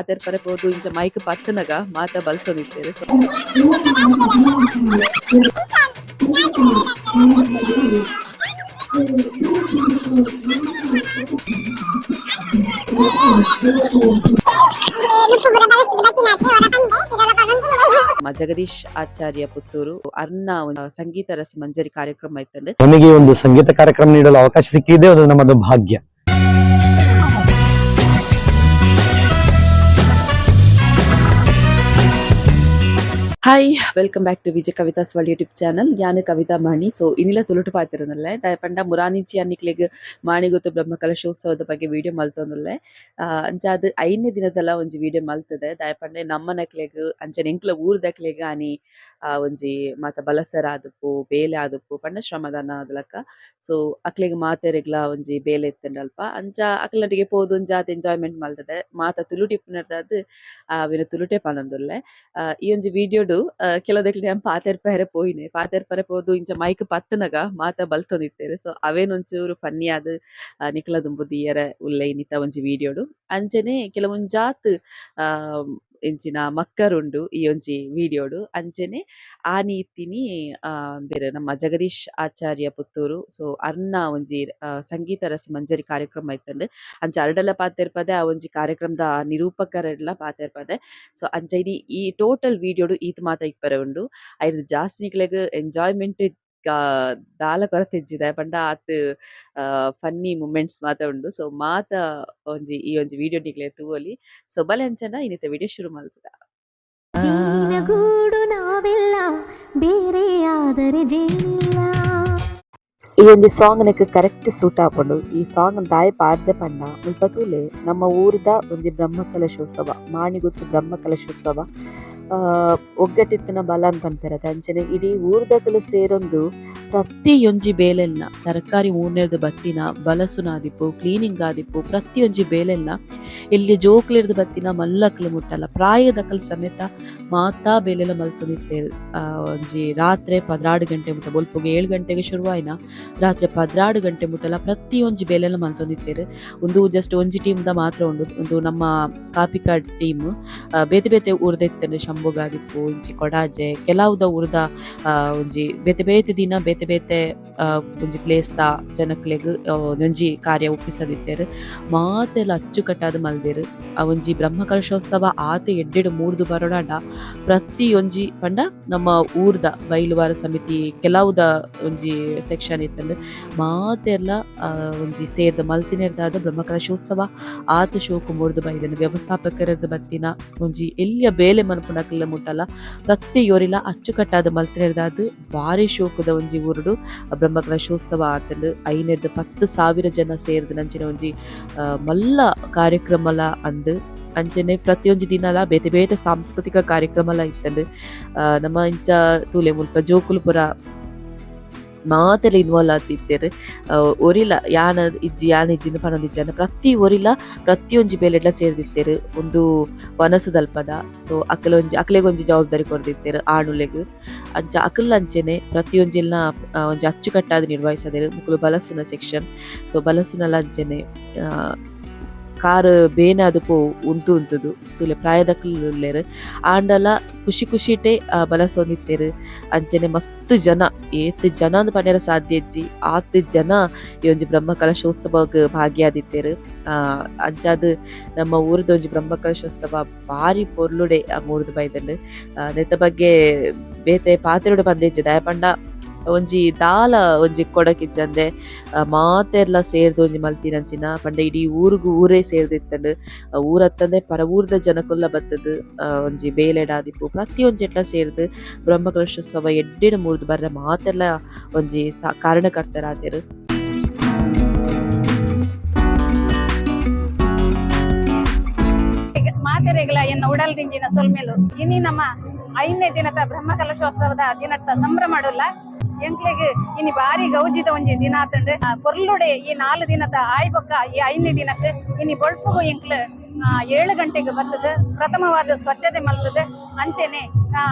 ಅದರ ಪರಬಹುದು ಇಂಚ ಮೈಕ್ ಪತ್ತನಗ ಮಾತ ಬಲ್ತೊಂದಿತ್ತೇವೆ ನಮ್ಮ ಜಗದೀಶ್ ಆಚಾರ್ಯ ಪುತ್ತೂರು, ಅರ್ನ ಸಂಗೀತ ರಸ ಮಂಜರಿ ಕಾರ್ಯಕ್ರಮ ಇತ್ತಂದ್ರೆ ನಮಗೆ ಒಂದು ಸಂಗೀತ ಕಾರ್ಯಕ್ರಮ ನೀಡಲು ಅವಕಾಶ ಸಿಕ್ಕಿದೆ, ಅದು ನಮ್ಮದು ಭಾಗ್ಯ. hi welcome back to Vijay Kavitha's world YouTube channel ഞാൻ കവിത ಮಣಿ ಸೊ ಇನ್ನಿಲ್ಲ ತುಳುಟು ಪಾತಿರನಲ್ಲೆ ಪಂಡ ಮುರಾನಿಂಚಿ ಅನ್ನಿಕ್ಲೆಗ್ ಮಾಣಿ ಗೊತ್ತು ಬ್ರಹ್ಮ ಕಲಶೋತ್ಸವದ ಬಗ್ಗೆ ವಿಡಿಯೋ ಮಲ್ತೊಂದುಲ್ಲೆ ಅಂಚ ಅದು ಐದನೇ ದಿನದಲ್ಲ ಒಂಜಿ ವಿಡಿಯೋ ಮಲ್ತದೆ ದಾಯಪಂಡೆ ನಮ್ಮನಕ್ಲೆಗ್ ಅಂಚನೆ ಎಂಕ್ಲ ಊರ್ದಕ್ಲೆಗ್ ಆನಿ ಆ, ಒಂಜಿ ಮಾತ ಬಲಸರ ಆದುಪ್ಪು ಬೇಲೆ ಆದುಪ್ಪು ಪಂಡ ಶ್ರಮದಾನ ಆದ್ಲಕ್ಕ ಸೊ ಅಕ್ಲೆಗ್ ಮಾತೆರೆಗ್ಲ ಒಂಜಿ ಬೇಲೆ ಇತ್ತಂಡಲ್ಪ. ಅಂಚ ಅಕ್ಲಟಿಗೆ ಪೋದು ಒಂಜಿ ಆತ್ ಎಂಜಾಯ್ಮೆಂಟ್ ಮಲ್ತದೆ. ಮಾತ ತುಳುಟಿಪ್ಪುನರ್ದಾದ್ ಅವಿನ ತುಳುಟೆ ಪನೊಂದುಲ್ಲೆ. ಈ ಒಂಜಿ ವಿಡಿಯೋಡು ಕೆಲದಕ್ಲೆ ಪಾತೆರ್ ಪಾತೆರ್ಪೆರೆ ಪೋಯಿನೆ. ಪಾತೆರ್ಪೆರೆ ಪೋದು ಇಂಚ ಮೈಕ್ ಪತ್ತನಗ ಮಾತ ಬಲ್ತೊಂದಿತ್ತೇರೆ. ಸೊ ಅವೇನೊಂಚೂರು ಫನ್ನಿ ಆದ್ ನಿಕ್ಲ ದುಂಬು ಉಲ್ಲೆ ಇನ್ನಿತ ಒಂಜಿ ವಿಡಿಯೋಡು. ಅಂಚನೆ ಕೆಲವೊಂಜಾತ್ ಎಂಚಿನ ಮಕ್ಕರುಂಡು ಈ ಒಂಜಿ ವಿಡಿಯೋಡು. ಅಂಚನೆ ಆ ನೀತಿನಿ ಆ, ಬೇರೆ ನಮ್ಮ ಜಗದೀಶ್ ಆಚಾರ್ಯ ಪುತ್ತೂರು, ಸೊ ಅರ್ನ ಒಂಜಿ ಸಂಗೀತ ರಸ ಮಂಜರಿ ಕಾರ್ಯಕ್ರಮ ಇತ್ತಂಡ್, ಅಂಚ ಅರ್ಡಲ ಪಾತೆರ್ಪದೆ ಆ ಒಂಜಿ ಕಾರ್ಯಕ್ರಮದ ನಿರೂಪಕರೆಲ್ಲ ಪಾತೆರ್ಪದೆ ಸೊ ಅಂಚ ಈ ಟೋಟಲ್ ವಿಡಿಯೋಡು ಈತ್ ಮಾತ ಇಪ್ಪರೆ ಉಂಡು. ಐರ್ದ್ ಜಾಸ್ತಿ ನಿಕ್ಲೆಗ್ ಎಂಜಾಯ್ಮೆಂಟ್ ದಾಲ ಕೊರತೆಜ್ಜಿದೆ ಪಂಡ ಆತ್ ಫನ್ನಿ ಮೂಮೆಂಟ್ಸ್ ಮಾತ ಉಂಡು ಸೊ ಮಾತ ಒಂಜಿ ಈ ಒಂಜಿ ವಿಡಿಯೋ ನಿಕ್ಲೆ ತೂವೊಲಿ ಸೊ ಬಲೆ ಅಂಚನ ಇನ್ನಿತ ವಿಡಿಯೋ ಶುರು ಮಲ್ಪುದ ಜೀನಗೂಡು ನಾವೆಲ್ಲ ಆದರೆ ಜೇನಿಲ್ಲ ಈ ಒಂದು ಸಾಂಗ್ ನನಗೆ ಕರೆಕ್ಟ್ ಸೂಟ್ ಆಪುಂಡು ಈ ಸಾಂಗ್ ದಾಯ ಪಾಡ್ದೆ ಪಂಡ ಮುಲ್ಪ ತೂಲೆ ನಮ್ಮ ಊರದ ಒಂಜಿ ಬ್ರಹ್ಮ ಕಲಶೋತ್ಸವ ಮಾಣಿಗುತ್ತು ಬ್ರಹ್ಮ ಕಲಶೋತ್ಸವ ಒಗ್ಗಟ್ಟಿತ್ತಿನ ಅಂತ ಅಂತಾರೆ ಅಂಚನೆ ಇಡೀ ಊರ್ದಕಲು ಸೇರೊಂದು ಪ್ರತಿಯೊಂಜಿ ಬೇಲೆಲ್ನ ತರಕಾರಿ ಮೂರ್ನೆರ್ದು ಬತ್ತಿನ, ಬಲಸುನ ಆದಿಪ್ಪು ಕ್ಲೀನಿಂಗ್ ಆದಿಪ್ಪು ಪ್ರತಿಯೊಂಜಿ ಬೇಲೆಲ್ನ ಇಲ್ಲಿ ಜೋಕ್ಲಿರ್ದು ಬತ್ತಿನ ಮಲ್ಲಕ್ಲು ಮುಟ್ಟಲ್ಲ. ಪ್ರಾಯದಕಲ್ ಸಮೇತ ಮಾತಾ ಬೇಲೆಲ್ಲ ಮಲ್ತೊಂದಿತ್ತೆ ಒಂಜಿ ರಾತ್ರಿ ಪದ್ರಾಡು ಗಂಟೆ ಮುಟ್ಟ, ಬೊಲ್ಪುಗೆ ಏಳು ಗಂಟೆಗೆ ಶುರುವಾಯಿನ? ರಾತ್ರಿ ಪದ್ರಾಡು ಗಂಟೆ ಮುಟ್ಟಲ್ಲ ಪ್ರತಿಯೊಂಜಿ ಬೇಲೆಲ್ಲ ಮಲ್ತೊಂದಿತ್ತೇರು ಒಂದು ಜಸ್ಟ್ ಒಂಜಿ ಟೀಮ್ದ ಮಾತ್ರ ಉಂಡು, ಒಂದು ನಮ್ಮ ಕಾಪಿಕಾಡ್ ಟೀಮ್ ಬೇತೆ ಬೇತೆ ಊರ್ದ ಇತ್ತಂಡು ಶಂಭುಗಾದಿಪ್ಪು ಒಂಜಿ ಕೊಡಾಜೆ. ಕೆಲವುದ ಉರ್ದ ಆ, ಒಂಜಿ ಬೇತೆ ಬೇತೆ ದಿನ ಬೇತೆ ಬೇತೆ ಒಂಜಿ ಪ್ಲೇಸ್ ದ ಜನಕ್ಲೆಗ್ ಒಂಜಿ ಕಾರ್ಯ ಒಪ್ಪಿಸದಿದ್ದೇರು ಮಾತೆಲ್ಲ ಅಚ್ಚುಕಟ್ಟಾದ ಮಲ್ದೆರ್. ಆ ಒಂಜಿ ಬ್ರಹ್ಮ ಕಲಶೋತ್ಸವ ಆತ ಎಡ್ಡೆಡು ಮೂರ್ದು ಬರೋಡಾಂಡ ಪ್ರತಿಯೊಂಜಿ ಪಂಡ ನಮ್ಮ ಊರ್ದ ಬೈಲುವಾರ ಸಮಿತಿ ಕೆಲವುದ ಒಂಜಿ ಸೆಕ್ಷನ್ ಇತ್ತಂದ್ರೆ ಮಾತೆಲ್ಲ ಒಂಜಿ ಸೇರ್ದ ಮಲ್ತಿನೆರ್ದಾದ ಬ್ರಹ್ಮ ಕಲಶೋತ್ಸವ ಆತ ಶೋಕು ಮೂರ್ದು ಬೈದನ. ವ್ಯವಸ್ಥಾಪಕರದ ಬತ್ತಿನ ಒಂಜಿ ಎಲ್ಲಿಯ ಬೇಲೆ ಮುಟ್ಟಲ್ಲ. ಪ್ರತಿ ಯೋರಿಲ ಅಚ್ಚುಕಟ್ಟಾದ ಮಲ್ತಿನೆರ್ದಾದ್ ಬಾರಿ ಶೋಕದ ಒಂಜಿ ಊರುಡು. ಬ್ರಹ್ಮಕಲಶೋತ್ಸವ ಕಲಶೋತ್ಸವ ಆತಂಡು ಐನೆರ್ದು ಪತ್ತು ಸಾವಿರ ಜನ ಸೇರ್ದು ನಂಚಿನ ಒಂಜಿ ಮಲ್ಲ ಕಾರ್ಯಕ್ರಮಲ ಅಂದ್. ಅಂಚನೆ ಪ್ರತಿಯೊಂದು ದಿನಲ ಬೇತೆ ಬೇತೆ ಸಾಂಸ್ಕೃತಿಕ ಕಾರ್ಯಕ್ರಮಲ ಇತ್ತಂಡು. ಆ, ನಮ್ಮ ಇಂಚ ತೂಲೆ ಮುಲ್ಪ ಜೋಕುಲು ಪುರ ಮಾತೆಲ್ಲ ಇನ್ವಾಲ್ವ್ ಆತಿತ್ತೇರು ಒರಿಲ ಯಾನ ಇಜ್ಜಿ, ಯಾನ ಇಜ್ಜಿನ ಪನೊಂದಿಜ್ಜನ ಪ್ರತಿ ಒರಿಲ ಪ್ರತಿಯೊಂಜಿ ಬೇಲೆಡ್ಲ ಸೇರ್ದಿತ್ತೇರು ಒಂದು ವನಸದಲ್ಪದ ಸೊ ಅಕ್ಕಲೊಂಜಿ ಅಕ್ಲೆಗೊಂಜಿ ಜವಾಬ್ದಾರಿ ಕೊರ್ದಿತ್ತೇರು ಆಣುಲೆಗ್. ಅಂಚ ಅಕಲ್ ಅಂಚೆನೆ ಪ್ರತಿಯೊಂಜಿಲ್ನ ಒಂಜಿ ಅಚ್ಚುಕಟ್ಟಾದ ನಿರ್ವಹಿಸದೇರು ಮುಕ್ಕಲು ಬಲಸುನ ಸೆಕ್ಷನ್ ಸೊ ಬಲಸುನಲ ಅಂಚೆನೆ ಕಾರ್ ಬೇನೆ ಅದು ಪೋ ಉಂತು ಉಂತುದು ತುಲೆ ಪ್ರಾಯದಕ್ಲೆರ್ ಆಂಡಲ ಖುಷಿ ಖುಷಿಟೆ ಬಲಸೊಂದಿತ್ತೇರು ಅಂಚನೆ ಮಸ್ತ್ ಜನ, ಏತ್ ಜನ ಅಂದ್ ಸಾಧ್ಯಜ್ಜಿ ಆತ್ ಜನ ಈ ಒಂಜಿ ಬ್ರಹ್ಮ ಕಲಶೋತ್ಸವಗ್ ಭಾಗಿಯಾದಿತ್ತೇರು ಅಂಚಾದ್ ನಮ್ಮ ಊರದ ಒಂಜಿ ಬ್ರಹ್ಮ ಕಲಶೋತ್ಸವ ಬಾರಿ ಪೊರ್ಲುಡೆ ಮೂರ್ದು ಬೈದಂಡ್ ನೆತ್ತ ಬಗ್ಗೆ ಬೇತೆ ಪಾತೆರುಡು ಬಂದಿಜ್ಜೆ. ದಯ ಪಂಡ ಒಂಜಿ ದಾಲ ಒಂಜಿ ಕೊಡಕಿಜ್ಜಂದೆ ಮಾತೆರ್ಲ ಸೇರ್ದು ಒಂಜಿ ಮಲ್ತಿನಂಚಿನ, ಪಂಡ ಇಡೀ ಊರುಗು ಊರೇ ಸೇರ್ದಿತ್ತಂಡು. ಊರತ್ತಂದೆ ಪರ ಊರ್ದ ಜನಕುಲ್ಲ ಬತ್ತದು ಒಂಜಿ ಬೇಲೆಡಾದಿಪ್ಪು. ಪ್ರತಿಯೊಂಜಿ ಎಟ್ಲ ಸೇರ್ದು ಬ್ರಹ್ಮಕಲಶೋತ್ಸವ ಎಡ್ಡೆಡು ಮೂರ್ದು ಬರ್ರೆ ಮಾತೆಲ್ಲ ಒಂಜಿ ಸಾ ಕಾರಣಕರ್ತರಾದೆರ್ ಮಾತೆರೆಗಳ ಎನ್ನ ಉಡಲ್ದಿಂಜಿನ ಸೊಲ್ಮೆಲು ಇನಿ ನಮ್ಮ ಐದನೇ ದಿನದ ಬ್ರಹ್ಮ ಕಲಶೋತ್ಸವದ ದಿನದ ಸಂಭ್ರಮಡುಲ್ಲ ಎಂಕ್ಲೆಗ್ ಇನಿ ಬಾರಿ ಗೌಜಿತ ಒಂಜಿ ದಿನ ಆತಂಡ್ ಪೊರ್ಲುಡೆ ಈ ನಾಲ್ ದಿನದ ಆಯ್ ಬೊಕ್ಕ ಈ ಐದನೇ ದಿನಕ್ಕೆ ಇನಿ ಬೊಳ್ಪುಗು ಎಂಕ್ಲು ಏಳು ಗಂಟೆಗೆ ಬರ್ತದ. ಪ್ರಥಮವಾದ ಸ್ವಚ್ಛತೆ ಮಲ್ತದೆ. ಅಂಚೆನೆ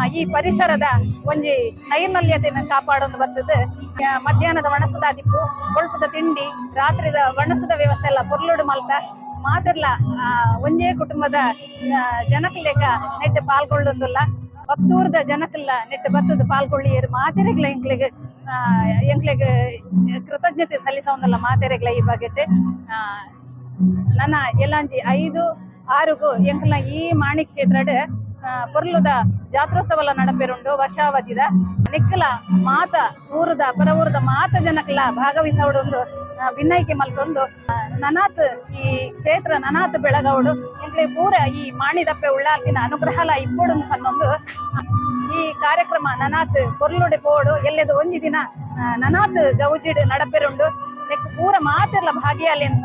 ಈ ಪರಿಸರದ ಒಂಜಿ ನೈರ್ಮಲ್ಯತೆಯನ್ನು ಕಾಪಾಡೋದು ಬರ್ತದೆ. ಮಧ್ಯಾಹ್ನದ ವಣಸದ ದಿಪ್ಪು ಬೊಳ್ಪದ ತಿಂಡಿ ರಾತ್ರಿದ ವಣಸದ ವ್ಯವಸ್ಥೆ ಎಲ್ಲ ಪೊರ್ಲುಡು ಮಲ್ತ. ಮಾತಿರ್ಲ ಆ, ಒಂದೇ ಕುಟುಂಬದ ಜನಕ್ಕೆ ಲೆಕ್ಕ ನೆಟ್ಟು ಪಾಲ್ಗೊಳ್ಳೊಂದುಲ್ಲ. ಪತ್ತೂರ್ದ ಜನಕ್ಕೆಲ್ಲ ನೆಟ್ಟು ಬತ್ತದ ಪಾಲ್ಗೊಳ್ಳಿಯರು ಮಾತೆರೆಗ್ಲ ಎಂಕ್ಲೆಗ್ ಎಂಕ್ಲೆಗ್ ಕೃತಜ್ಞತೆ ಸಲ್ಲಿಸೋಂದಲ್ಲ ಮಾತೆರೆಗ್ಲ ಈ ಬಗೆಟ್ ನನ್ನ ಎಲ್ಲಾಂಜಿ ಐದು, ಆರುಗು ಎಂಕ್ಲ ಈ ಮಾಣಿಕ್ ಕ್ಷೇತ್ರಡ್ ಪೊರ್ಲುದ ಜಾತ್ರೋತ್ಸವಲ ನಡಪೆರುಂಡು ವರ್ಷಾವಧಿದ ನಿಕ್ಕಲ ಮಾತ, ಊರುದ ಪರ ಮಾತ ಜನಕ್ಲ ಭಾಗವಹಿಸೋಡು ವಿನಯ್ಕೆ ಮಲ್ತೊಂದು ನನಾತ್ ಈ ಕ್ಷೇತ್ರ ನನಾತ್ ಬೆಳಗೌಡು ಎಂಕ್ಲೆ ಪೂರ ಈ ಮಾಣಿದಪ್ಪೆ ಉಳ್ಳಾರ್ತಿನ ಅನುಗ್ರಹಲ ಇಪ್ಪೊಡು ಪನ್ನೊಂದು ಈ ಕಾರ್ಯಕ್ರಮ ನನಾತ್ ಪೊರ್ಲುಡೆ ಪೋಡು, ಎಲ್ಲೆದು ಒಂಜಿ ದಿನ ನನಾತ್ ಗೌಜಿಡ್ ನಡಪೆರುಂಡು ನೆಕ್ ಪೂರ ಮಾತೆಲ್ಲ ಭಾಗಿಯಾಲಿ ಅಂತ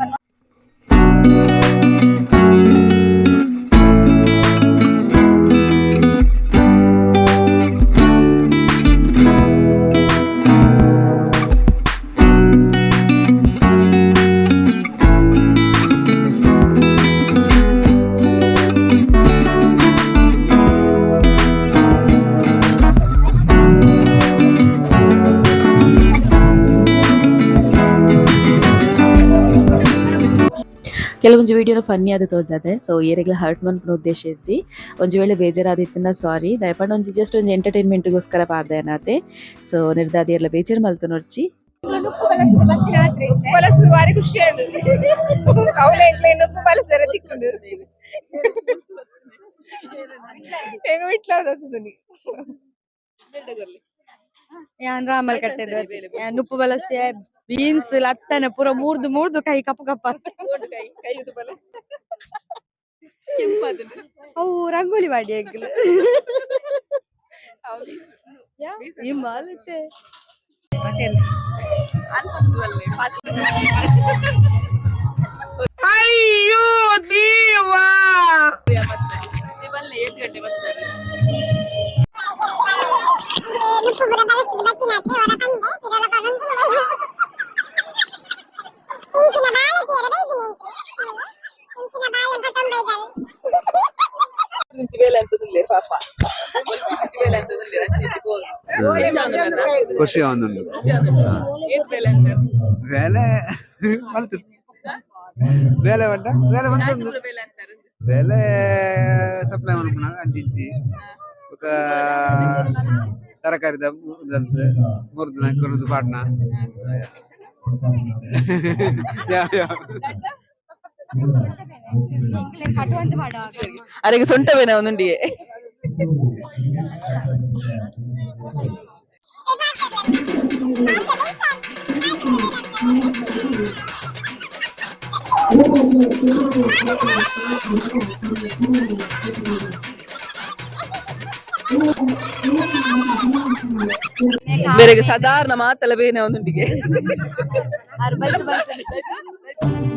ಕೆಲವೊಂಜಿ ವಿಡಿಯೋನ ಫನ್ನಿ ಆದ್ ತೋಜಾದೆ ಸೊ ಏರೆಗ್ಲ ಹರ್ಟ್ ಮನ್ಪುನ ಉದ್ದೇಶ ಇಜ್ಜಿ ಒಂಜಿ ವೇಳೆ ಬೇಜಾರಾದಿತ್ತಿನ ಸಾರಿ ದಯಪಂಡ ಒಂಜಿ ಜಸ್ಟ್ ಒಂಜಿ ಎಂಟರ್ಟೈನ್ಮೆಂಟ್ಗೋಸ್ಕರ ಪಾಡ್ದೆ ಅನ್ನತ್ತೆ. ಸೊ ನಿರ್ದಾದಿ ಎಲ್ಲ ಬೇಜಾರು ಮಲ್ತು ನೋಡ್ಚಿ. ಬಿಟ್ಲಾಡ್ತದೆ ಯಾನ್ ರಾಮಲ್ ಕಟ್ಟೆದು ಯಾನ್ ಉಪ್ಪು ಬಳಸಿ ಬೀನ್ಸ್ ಲತ್ತನ ಪೂರ ಮೂರ್ದು ಮೂರ್ದು ಕೈ ಕಪ್ಪು ಕಪ್ಪ ಅವು ರಂಗೋಲಿ ಮಾಡಿ ಎಗ್ಲು ಈ ಮಾಲುತ್ತೆ ಅಯ್ಯೋ ದೇವಾ. ಖುಷಿ ಆವೊಂದುಂಡು ಬೇಲೆ ಮಲ್ತು ಬೇಲೆ ಪಂಡ ಬೇಲೆ ಬಂತೊಂದು ಬೇಲೆ ಸಪ್ಲೈ ಮನ್ಪುನ ಅಂಚಿಂಚಿ ಬೊಕ ತರಕಾರಿದ ದಂತು ಮೂರು ದಿನ ಕೊರದು ಪಾಡ್ನ ಯಾ- ಯಾ. ಅರೆಗೆ ಸೊಂಟವೇನ ಒಂದೊಂದಿಗೆ ಬೇರೆಗೆ ಸಾಧಾರಣ ಮಾತೆಲ್ಲ ಬೇನೆ ಒಂದೊಂದಿಗೆ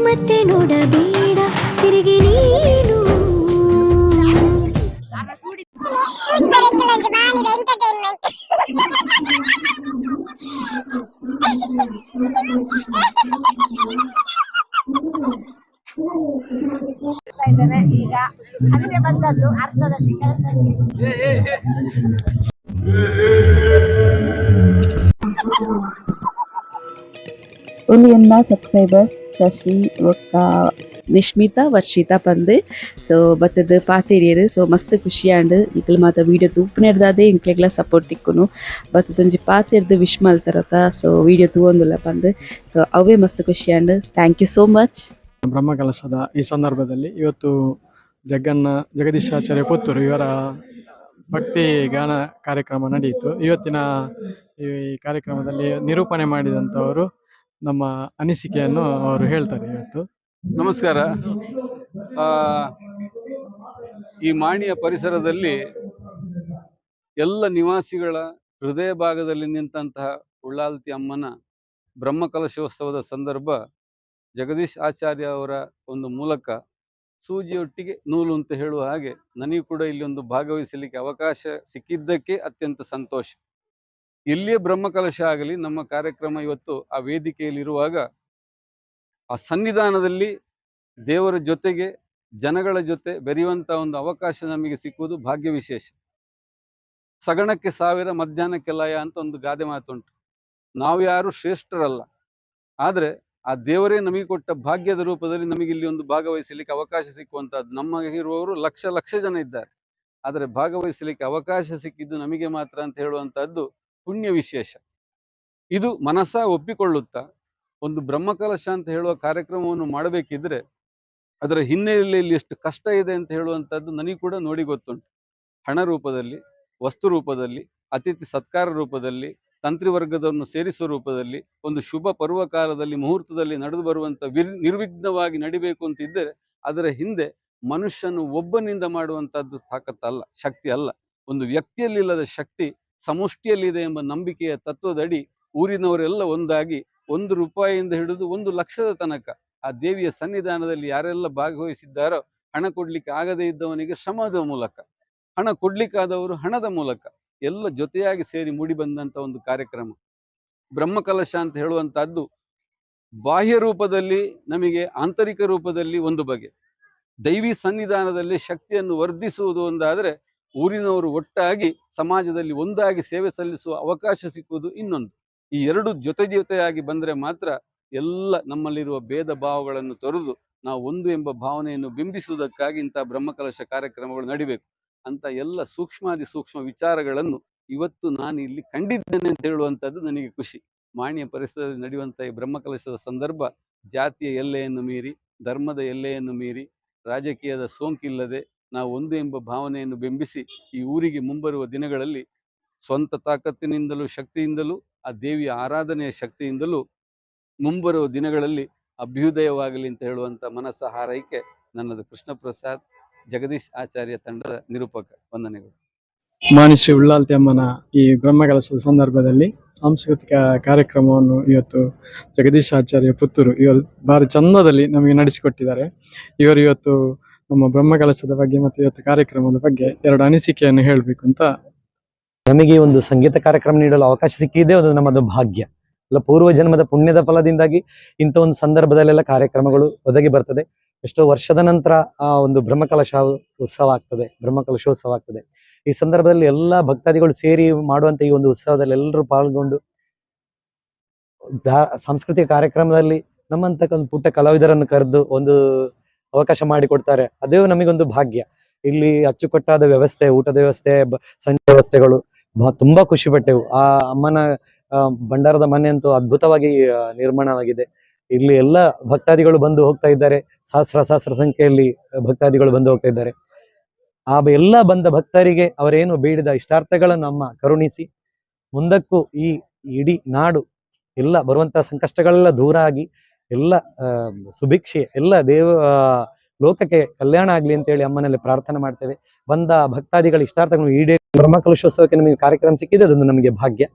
ಮತ್ತೆ ನೋಡಬೇಡ ತಿರುಗಿ ನೀನು ಈಗ ಅಲ್ಲಿಗೆ ಬಂದದ್ದು ಅರ್ಥದಲ್ಲಿ ಎನ್ನ ಸಬ್ಸ್ಕ್ರೈಬರ್ಸ್ ಶಶಿ ಒಕ್ಕ ನಿಶ್ಮಿತಾ ವರ್ಷಿತಾ ಪಂದ್ ಸೊ ಬತ್ತದ ಪಾತೇರಿಯರು ಸೊ ಮಸ್ತ್ ಖುಷಿಯಾಂಡ್ ಇಕ್ಲ ಮಾತ ವಿಡಿಯೋ ತೂಪುನೆಡ್ದಾದೆ ಇಂಕ್ಲೆಗ್ಲ ಸಪೋರ್ಟ್ ತಿಕ್ಕುನು ಬತ್ತದೊಂಜಿ ಪಾತೆರ್ದು ವಿಶ್ ಮಲ್ತರತ ಸೊ ವಿಡಿಯೋ ತೂವೊಂದುಲ್ಲ ಪಂದ್ ಸೊ ಅವೇ ಮಸ್ತ್ ಖುಷಿಯಾಂಡ್ ಥ್ಯಾಂಕ್ ಯು ಸೋ ಮಚ್ ಬ್ರಹ್ಮ ಕಲಶದ ಈ ಸಂದರ್ಭದಲ್ಲಿ ಇವತ್ತು ಜಗನ್ನ, ಜಗದೀಶಾಚಾರ್ಯ ಪುತ್ತೂರು ಇವರ ಭಕ್ತಿ ಗಾನ ಕಾರ್ಯಕ್ರಮ ನಡೆಯಿತು. ಇವತ್ತಿನ ಈ ಕಾರ್ಯಕ್ರಮದಲ್ಲಿ ನಿರೂಪಣೆ ಮಾಡಿದಂಥವರು ನಮ್ಮ ಅನಿಸಿಕೆಯನ್ನು ಅವರು ಹೇಳ್ತಾರೆ ಇವತ್ತು. ನಮಸ್ಕಾರ. ಈ ಮಾಣಿಯ ಪರಿಸರದಲ್ಲಿ ಎಲ್ಲ ನಿವಾಸಿಗಳ ಹೃದಯ ಭಾಗದಲ್ಲಿ ನಿಂತಹ ಉಳ್ಳಾಲ್ತಿ ಅಮ್ಮನ ಬ್ರಹ್ಮಕಲಶೋತ್ಸವದ ಸಂದರ್ಭ ಜಗದೀಶ್ ಆಚಾರ್ಯ ಅವರ ಒಂದು ಮೂಲಕ ಸೂಜಿಯೊಟ್ಟಿಗೆ ನೂಲು ಅಂತ ಹೇಳುವ ಹಾಗೆ ನನಗೂ ಕೂಡ ಇಲ್ಲಿ ಒಂದು ಭಾಗವಹಿಸಲಿಕ್ಕೆ ಅವಕಾಶ ಸಿಕ್ಕಿದ್ದಕ್ಕೆ ಅತ್ಯಂತ ಸಂತೋಷ. ಇಲ್ಲಿಯೇ ಬ್ರಹ್ಮಕಲಶ ಆಗಲಿ, ನಮ್ಮ ಕಾರ್ಯಕ್ರಮ ಇವತ್ತು ಆ ವೇದಿಕೆಯಲ್ಲಿರುವಾಗ ಆ ಸನ್ನಿಧಾನದಲ್ಲಿ ದೇವರ ಜೊತೆಗೆ ಜನಗಳ ಜೊತೆ ಬೆರೆಯುವಂಥ ಒಂದು ಅವಕಾಶ ನಮಗೆ ಸಿಕ್ಕುವುದು ಭಾಗ್ಯ ವಿಶೇಷ ಸಗಣಕ್ಕೆ ಸಾವಿರ ಮಧ್ಯಾಹ್ನಕ್ಕೆ ಲಯ ಅಂತ ಒಂದು ಗಾದೆ ಮಾತುಂಟು. ನಾವು ಯಾರು ಶ್ರೇಷ್ಠರಲ್ಲ. ಆದರೆ ಆ ದೇವರೇ ನಮಗೆ ಕೊಟ್ಟ ಭಾಗ್ಯದ ರೂಪದಲ್ಲಿ ನಮಗೆ ಇಲ್ಲಿ ಒಂದು ಭಾಗವಹಿಸಲಿಕ್ಕೆ ಅವಕಾಶ ಸಿಕ್ಕುವಂತಹದ್ದು. ನಮಗೆ ಇರುವವರು ಲಕ್ಷ ಲಕ್ಷ ಜನ ಇದ್ದಾರೆ. ಆದರೆ ಭಾಗವಹಿಸಲಿಕ್ಕೆ ಅವಕಾಶ ಸಿಕ್ಕಿದ್ದು ನಮಗೆ ಮಾತ್ರ ಅಂತ ಹೇಳುವಂತಹದ್ದು ಪುಣ್ಯ ವಿಶೇಷ ಇದು ಮನಸ್ಸ ಒಪ್ಪಿಕೊಳ್ಳುತ್ತಾ ಒಂದು ಬ್ರಹ್ಮಕಲಶ ಅಂತ ಹೇಳುವ ಕಾರ್ಯಕ್ರಮವನ್ನು ಮಾಡಬೇಕಿದ್ರೆ ಅದರ ಹಿನ್ನೆಲೆಯಲ್ಲಿ ಎಷ್ಟು ಕಷ್ಟ ಇದೆ ಅಂತ ಹೇಳುವಂಥದ್ದು ನನಗೆ ಕೂಡ ನೋಡಿ ಗೊತ್ತುಂಟು. ಹಣ ರೂಪದಲ್ಲಿ, ವಸ್ತು ರೂಪದಲ್ಲಿ, ಅತಿಥಿ ಸತ್ಕಾರ ರೂಪದಲ್ಲಿ ತಂತ್ರಿ ವರ್ಗದವನ್ನು ಸೇರಿಸುವ ರೂಪದಲ್ಲಿ, ಒಂದು ಶುಭ ಪರ್ವ ಕಾಲದಲ್ಲಿ ಮುಹೂರ್ತದಲ್ಲಿ ನಡೆದು ಬರುವಂಥ ವಿರ್, ನಿರ್ವಿಘ್ನವಾಗಿ ನಡಿಬೇಕು ಅಂತಿದ್ದರೆ ಅದರ ಹಿಂದೆ ಮನುಷ್ಯನು ಒಬ್ಬನಿಂದ ಮಾಡುವಂಥದ್ದು ತಾಕತ್ತಲ್ಲ, ಶಕ್ತಿ ಅಲ್ಲ. ಒಂದು ವ್ಯಕ್ತಿಯಲ್ಲಿಲ್ಲದ ಶಕ್ತಿ ಸಮಷ್ಟಿಯಲ್ಲಿದೆ ಎಂಬ ನಂಬಿಕೆಯ ತತ್ವದಡಿ ಊರಿನವರೆಲ್ಲ ಒಂದಾಗಿ ಒಂದು ರೂಪಾಯಿಯಿಂದ ಹಿಡಿದು ಒಂದು ಲಕ್ಷದ ತನಕ ಆ ದೇವಿಯ ಸನ್ನಿಧಾನದಲ್ಲಿ ಯಾರೆಲ್ಲ ಭಾಗವಹಿಸಿದ್ದಾರೋ ಹಣ ಕೊಡ್ಲಿಕ್ಕೆ ಆಗದೇ ಇದ್ದವನಿಗೆ ಶ್ರಮದ ಮೂಲಕ, ಹಣ ಕೊಡ್ಲಿಕ್ಕಾದವರು ಹಣದ ಮೂಲಕ ಎಲ್ಲ ಜೊತೆಯಾಗಿ ಸೇರಿ ಮೂಡಿ ಬಂದಂತ ಒಂದು ಕಾರ್ಯಕ್ರಮ. ಬ್ರಹ್ಮಕಲಶ ಅಂತ ಹೇಳುವಂತಹದ್ದು ಬಾಹ್ಯ ರೂಪದಲ್ಲಿ ನಮಗೆ ಆಂತರಿಕ ರೂಪದಲ್ಲಿ ಒಂದು ಬಗೆ. ದೈವಿ ಸನ್ನಿಧಾನದಲ್ಲಿ ಶಕ್ತಿಯನ್ನು ವರ್ಧಿಸುವುದು ಒಂದಾದರೆ ಊರಿನವರು ಒಟ್ಟಾಗಿ ಸಮಾಜದಲ್ಲಿ ಒಂದಾಗಿ ಸೇವೆ ಸಲ್ಲಿಸುವ ಅವಕಾಶ ಸಿಕ್ಕುವುದು ಇನ್ನೊಂದು. ಈ ಎರಡು ಜೊತೆ ಜೊತೆಯಾಗಿ ಬಂದರೆ ಮಾತ್ರ ಎಲ್ಲ ನಮ್ಮಲ್ಲಿರುವ ಭೇದ ಭಾವಗಳನ್ನು ತೊರೆದು ನಾವು ಒಂದು ಎಂಬ ಭಾವನೆಯನ್ನು ಬಿಂಬಿಸುವುದಕ್ಕಾಗಿ ಇಂಥ ಬ್ರಹ್ಮಕಲಶ ಕಾರ್ಯಕ್ರಮಗಳು ನಡಿಬೇಕು. ಅಂತ ಎಲ್ಲ ಸೂಕ್ಷ್ಮಾದಿ ಸೂಕ್ಷ್ಮ ವಿಚಾರಗಳನ್ನು ಇವತ್ತು ನಾನು ಇಲ್ಲಿ ಕಂಡಿದ್ದೇನೆ ಅಂತ ಹೇಳುವಂಥದ್ದು ನನಗೆ ಖುಷಿ. ಮಾನ್ಯ ಪರಿಸರದಲ್ಲಿ ನಡೆಯುವಂಥ ಈ ಬ್ರಹ್ಮಕಲಶದ ಸಂದರ್ಭ ಜಾತಿಯ ಎಲ್ಲೆಯನ್ನು ಮೀರಿ, ಧರ್ಮದ ಎಲ್ಲೆಯನ್ನು ಮೀರಿ, ರಾಜಕೀಯದ ಸೋಂಕಿಲ್ಲದೆ ನಾವು ಒಂದು ಎಂಬ ಭಾವನೆಯನ್ನು ಬಿಂಬಿಸಿ ಈ ಊರಿಗೆ ಮುಂಬರುವ ದಿನಗಳಲ್ಲಿ ಸ್ವಂತ ತಾಕತ್ತಿನಿಂದಲೂ ಶಕ್ತಿಯಿಂದಲೂ ಆ ದೇವಿಯ ಆರಾಧನೆಯ ಶಕ್ತಿಯಿಂದಲೂ ಮುಂಬರುವ ದಿನಗಳಲ್ಲಿ ಅಭ್ಯುದಯವಾಗಲಿ ಅಂತ ಹೇಳುವಂಥ ಮನಸ್ಸ ಹಾರೈಕೆ ನನ್ನದು ಕೃಷ್ಣ ಪ್ರಸಾದ್ ಜಗದೀಶ್ ಆಚಾರ್ಯ ತಂಡದ ನಿರೂಪಕ. ವಂದನೆಗಳು. ಮಾನಿಶ್ರೀ ಉಳ್ಳಾಲ್ತಿ ಅಮ್ಮನ ಈ ಬ್ರಹ್ಮಕಲಶದ ಸಂದರ್ಭದಲ್ಲಿ ಸಾಂಸ್ಕೃತಿಕ ಕಾರ್ಯಕ್ರಮವನ್ನು ಇವತ್ತು ಜಗದೀಶ್ ಆಚಾರ್ಯ ಪುತ್ತೂರು ಇವರು ಭಾರಿ ಚಂದದಲ್ಲಿ ನಮಗೆ ನಡೆಸಿಕೊಟ್ಟಿದ್ದಾರೆ. ಇವರು ಇವತ್ತು ನಮ್ಮ ಬ್ರಹ್ಮಕಲಶದ ಬಗ್ಗೆ ಮತ್ತು ಇವತ್ತು ಕಾರ್ಯಕ್ರಮದ ಬಗ್ಗೆ ಎರಡು ಅನಿಸಿಕೆಯನ್ನು ಹೇಳಬೇಕು ಅಂತ ನಮಗೆ ಒಂದು ಸಂಗೀತ ಕಾರ್ಯಕ್ರಮ ನೀಡಲು ಅವಕಾಶ ಸಿಕ್ಕಿದೆ, ಅದು ನಮ್ಮದು ಭಾಗ್ಯ. ಅಲ್ಲ ಪೂರ್ವ ಜನ್ಮದ ಪುಣ್ಯದ ಫಲದಿಂದಾಗಿ ಇಂಥ ಒಂದು ಸಂದರ್ಭದಲ್ಲೆಲ್ಲ ಕಾರ್ಯಕ್ರಮಗಳು ಒದಗಿ ಬರ್ತದೆ. ಎಷ್ಟೋ ವರ್ಷದ ನಂತರ ಆ ಒಂದು ಬ್ರಹ್ಮಕಲಶ ಉತ್ಸವ ಆಗ್ತದೆ, ಬ್ರಹ್ಮಕಲಶೋತ್ಸವ ಆಗ್ತದೆ. ಈ ಸಂದರ್ಭದಲ್ಲಿ ಎಲ್ಲಾ ಭಕ್ತಾದಿಗಳು ಸೇರಿ ಮಾಡುವಂತ ಈ ಒಂದು ಉತ್ಸವದಲ್ಲಿ ಎಲ್ಲರೂ ಪಾಲ್ಗೊಂಡು ಸಾಂಸ್ಕೃತಿಕ ಕಾರ್ಯಕ್ರಮದಲ್ಲಿ ನಮ್ಮಂತ ಒಂದು ಪುಟ್ಟ ಕಲಾವಿದರನ್ನು ಕರೆದು ಒಂದು ಅವಕಾಶ ಮಾಡಿಕೊಡ್ತಾರೆ. ಅದೇ ನಮಗೊಂದು ಭಾಗ್ಯ. ಇಲ್ಲಿ ಅಚ್ಚುಕಟ್ಟಾದ ವ್ಯವಸ್ಥೆ, ಊಟದ ವ್ಯವಸ್ಥೆ ಸಂಜೆ ವ್ಯವಸ್ಥೆಗಳು ಬ- ತುಂಬಾ ಖುಷಿ ಪಟ್ಟೆವು. ಆ ಅಮ್ಮನ ಭಂಡಾರದ ಮನೆ ಅಂತೂ ಅದ್ಭುತವಾಗಿ ನಿರ್ಮಾಣವಾಗಿದೆ. ಇಲ್ಲಿ ಎಲ್ಲ ಭಕ್ತಾದಿಗಳು ಬಂದು ಹೋಗ್ತಾ ಇದ್ದಾರೆ. ಸಹಸ್ರ ಸಹಸ್ರ ಸಂಖ್ಯೆಯಲ್ಲಿ ಭಕ್ತಾದಿಗಳು ಬಂದು ಹೋಗ್ತಾ ಇದ್ದಾರೆ. ಆ ಎಲ್ಲ ಬಂದ ಭಕ್ತರಿಗೆ ಅವರೇನು ಬೇಡಿದ ಇಷ್ಟಾರ್ಥಗಳನ್ನು ಅಮ್ಮ ಕರುಣಿಸಿ, ಮುಂದಕ್ಕೂ ಈ ಇಡೀ ನಾಡು ಎಲ್ಲ ಬರುವಂತಹ ಸಂಕಷ್ಟಗಳೆಲ್ಲ ದೂರ ಆಗಿ ಎಲ್ಲ ಸುಭಿಕ್ಷೆ, ಎಲ್ಲ ದೇವ ಲೋಕಕ್ಕೆ ಕಲ್ಯಾಣ ಆಗ್ಲಿ ಅಂತೇಳಿ ಅಮ್ಮನಲ್ಲಿ ಪ್ರಾರ್ಥನೆ ಮಾಡ್ತೇವೆ. ಬಂದ ಭಕ್ತಾದಿಗಳ ಇಷ್ಟಾರ್ಥಗಳು ಈಡೇ ಬ್ರಹ್ಮಕಲಶೋತ್ಸವಕ್ಕೆ ನಮಗೆ ಕಾರ್ಯಕ್ರಮ ಸಿಕ್ಕಿದೆ, ಅದೊಂದು ನಮಗೆ ಭಾಗ್ಯ.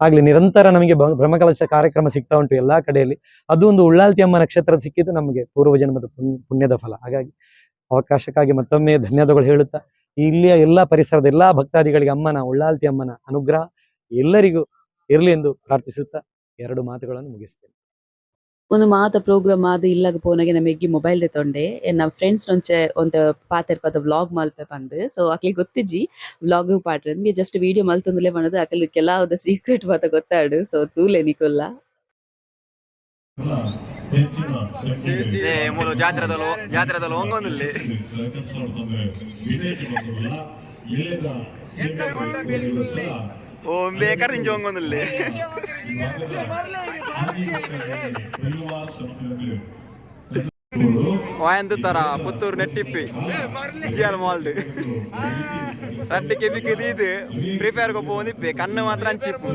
ಆಗ್ಲಿ, ನಿರಂತರ ನಮಗೆ ಬ್ರಹ್ಮಕಲಶ ಕಾರ್ಯಕ್ರಮ ಸಿಗ್ತಾ ಉಂಟು ಎಲ್ಲಾ ಕಡೆಯಲ್ಲಿ. ಅದು ಒಂದು ಉಳ್ಳಾಲ್ತಿ ಅಮ್ಮ ನಕ್ಷತ್ರ ಸಿಕ್ಕಿದ್ದು ನಮಗೆ ಪೂರ್ವಜನ್ಮದ ಪುಣ್- ಪುಣ್ಯದ ಫಲ. ಹಾಗಾಗಿ ಅವಕಾಶಕ್ಕಾಗಿ ಮತ್ತೊಮ್ಮೆ ಧನ್ಯವಾದಗಳು ಹೇಳುತ್ತಾ, ಇಲ್ಲಿಯ ಎಲ್ಲಾ ಪರಿಸರದ ಎಲ್ಲಾ ಭಕ್ತಾದಿಗಳಿಗೆ ಅಮ್ಮನ, ಉಳ್ಳಾಲ್ತಿ ಅಮ್ಮನ ಅನುಗ್ರಹ ಎಲ್ಲರಿಗೂ ಇರಲಿ ಎಂದು ಪ್ರಾರ್ಥಿಸುತ್ತಾ ಎರಡು ಮಾತುಗಳನ್ನು ಮುಗಿಸ್ತೇನೆ. ಒಂದು ಮಾತ ಪ್ರೋಗ್ರಾಮ್ ಆದ್ ಇಲ್ಲಾಗ ಪೋನಾಗೆ ನಮ್ಮ ಎಗ್ಗಿ ಮೊಬೈಲ್ ದೆ ತೊಂಡೆ. ನಮ್ಮ ಫ್ರೆಂಡ್ಸ್ ನೊಂಚೆ ಒಂದು ಪಾತೆರ್ ಪದ ವ್ಲಾಗ್ ಮಲ್ಪೆ ಪಂದ್. ಸೊ ಅಕ್ಲಿ ಗೊತ್ತಿಜ್ಜಿ ವ್ಲಾಗ್ ಪಾಡ್ರೆ ನಿಮಗೆ ಜಸ್ಟ್ ವಿಡಿಯೋ ಮಲ್ತಂದಲೇ ಮಾಡೋದು ಅಕಲ್ ಕೆಲವುದ ಸೀಕ್ರೆಟ್ ಮಾತ ಗೊತ್ತಾಡು. ಸೊ ತೂಲೆ ನಿಕೊಲ್ಲ ಮೂಲು ಜಾತ್ರೆದಲು ಜಾತ್ರೆದಲು ಹೊಂಗೊಂದಿಲ್ಲಿ ಓ ಬೇಕಾದ್ರೆ ನಿಂಜ ಹೊಂಗೊಂದಿಲ್ಲಿ ವಾಯಂದು ತರ ಪುತ್ತೂರು ನೆಟ್ಟಿಪ್ಪಿ ಜಿಯಲ್ ಮಾಲ್ಡ್ ಸಟ್ಟಿಗೆ ಬಿಕ್ಕದು ಇದು ಫ್ರೀ ಫೈರ್ ಗೊಬ್ಬ ಒಂದಿಪ್ಪಿ ಕಣ್ಣು ಮಾತ್ರ ಹಂಚಿಪ್ಪು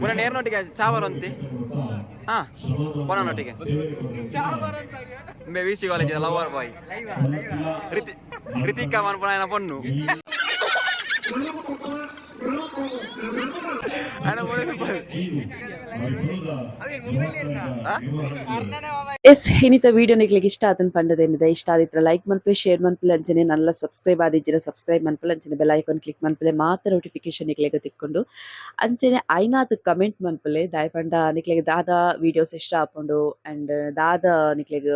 ಪುನಃ ನೇರ್ನೊಟ್ಟಿಗೆ ಚಾವರೊಂತಿ ಹಾ ಪೊನನೊಟ್ಟಿಗೆ V C college lover boy ರಿತಿ Ritika ಮನ್ಪುಣ ಪೊಣ್ಣು ಎಸ್, ಇನ್ನಿತ ವಿಡಿಯೋ ನಿಗ್ಲಿಕ್ಕೆ ಇಷ್ಟ ಆತನ್ ಪಂಡದೇನಿದೆ, ಇಷ್ಟ ಆದಿತ್ರ ಲೈಕ್ ಮನ್ಪಲೆ ಶೇರ್ ಮನ್ಪಲೆ ಅಂಚನೆ ನಲ್ಲ ಸಬ್ಸ್ಕ್ರೈಬ್ ಆದಿಜ್ಜಿರ ಸಬ್ಸ್ಕ್ರೈಬ್ ಮನ್ಪಲೆ ಅಂಚನೆ ಬೆಲ್ ಐಕಾನ್ ಕ್ಲಿಕ್ ಮನ್ಪಲೆ ಮಾತ್ರ ನೋಟಿಫಿಕೇಶನ್ ನಿಕ್ಲೆಗೆ ತಿಕ್ಕೊಂಡು ಅಂಚನೆ ಐನಾತ್ ಕಮೆಂಟ್ ಮನ್ಪಲೆ ದಾಯ್ ಪಂಡ ನಿಕ್ಲೆಗೆ ದಾದ ವಿಡಿಯೋಸ್ ಇಷ್ಟ ಆಪುಂಡು ಅಂಡ್ ದಾದ ನಿಕ್ಲೆಗ್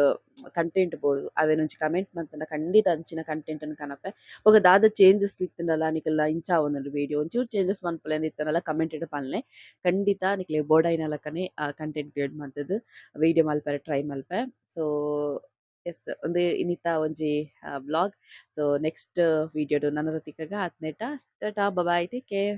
ಕಂಟೆಂಟ್ ಬೋಡು ಅವೇನೊಂಜಿ ಕಮೆಂಟ್ ಮಂತಂಡ ಖಂಡಿತ ಅಂಚಿನ ಕಂಟೆಂಟ್ ಅನ್ನು ಕನಪೆ ಒಗ ದಾದ ಚೇಂಜಸ್ ಇತ್ತನಲ್ಲ ನಿಕಲ್ನ ಇಂಚ ಒಂದೊಂದು ವಿಡಿಯೋ ಒಂಚೂರು ಚೇಂಜಸ್ ಮನ್ಪಲೆ ಅಂದಿತ್ತನಲ್ಲ ಕಮೆಂಟ್ ಇಡ ಪನ್ಲೆ ಖಂಡಿತ ನಿಕ್ಲೆ ಬೋಡಾಯಿನ ಲಕ್ಕನೆ ಕಂಟೆಂಟ್ ಕ್ರಿಯೇಟ್ ಮಂತದ್ದು ವಿಡಿಯೋ ಮಲ್ಪರೆ ಟ್ರೈ ಮಲ್ಪೆ ಸೊ ಎಸ್ ಒಂದು ಇನ್ನಿತ ಒಂಜಿ ವ್ಲಾಗ್ ಸೊ ನೆಕ್ಸ್ಟ್ ವಿಡಿಯೋಡು ನನ್ನ ರತಿಕಾಗ ಹತ್ನೆಟ ಟಾಟಾ ಬಾಯ್ ಟೇಕ್ ಕೇರ್